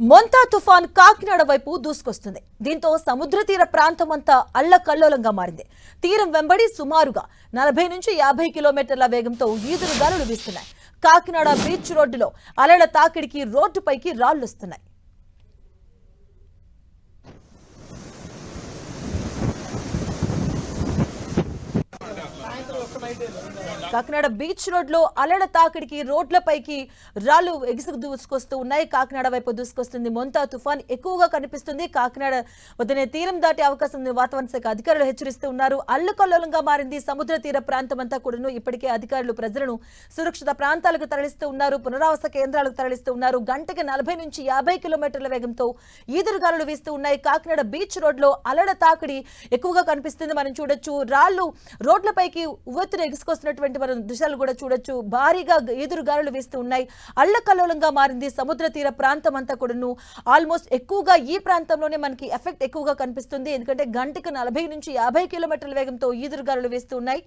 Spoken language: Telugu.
మొంతా తుఫాన్ కాకినాడ వైపు దూసుకొస్తుంది. దీంతో సముద్ర తీర ప్రాంతం అంతా అల్లకల్లోలంగా మారింది. తీరం వెంబడి సుమారుగా నలభై నుంచి యాభై కిలోమీటర్ల వేగంతో ఈదురు గాలులు వీస్తున్నాయి. కాకినాడ బీచ్ రోడ్డులో అలల తాకిడికి రోడ్డుపైకి రాళ్ళొస్తున్నాయి కాకినాడ బీచ్ రోడ్లో అలల తాకిడికి రోడ్లపైకి రాళ్ళు ఎగుసుకు దూసుకొస్తూ ఉన్నాయి. కాకినాడ వైపు దూసుకొస్తుంది మొంతా తుఫాన్. ఎక్కువగా కనిపిస్తుంది. కాకినాడ వద్దనే తీరం దాటే అవకాశం ఉంది. వాతావరణ శాఖ అధికారులు హెచ్చరిస్తూ ఉన్నారు. అల్లకల్లోలంగా మారింది. సముద్ర తీర ప్రాంతం అంతా కూడాను ఇప్పటికే అధికారులు ప్రజలను సురక్షిత ప్రాంతాలకు తరలిస్తూ ఉన్నారు. పునరావాస కేంద్రాలకు తరలిస్తూ ఉన్నారు. గంటకి నలభై నుంచి యాభై కిలోమీటర్ల వేగంతో ఈదురుగాలు వీస్తూ ఉన్నాయి. కాకినాడ బీచ్ రోడ్లో అలల తాకిడి ఎక్కువగా కనిపిస్తుంది. మనం చూడొచ్చు. రాళ్ళు రోడ్లపైకి ఉవ్వెత్తున ఎగుసుకొస్తున్నటువంటి మనం దృశ్యాలు కూడా చూడొచ్చు. భారీగా ఎదురు గాలులు వీస్తూ ఉన్నాయి. అల్లకల్లోలంగా మారింది సముద్ర తీర ప్రాంతం అంతా కూడాను. ఆల్మోస్ట్ ఎక్కువగా ఈ ప్రాంతంలోనే మనకి ఎఫెక్ట్ ఎక్కువగా కనిపిస్తుంది. ఎందుకంటే గంటకు నలభై నుంచి యాభై కిలోమీటర్ల వేగంతో ఈదురు గాలులు వీస్తూ ఉన్నాయి.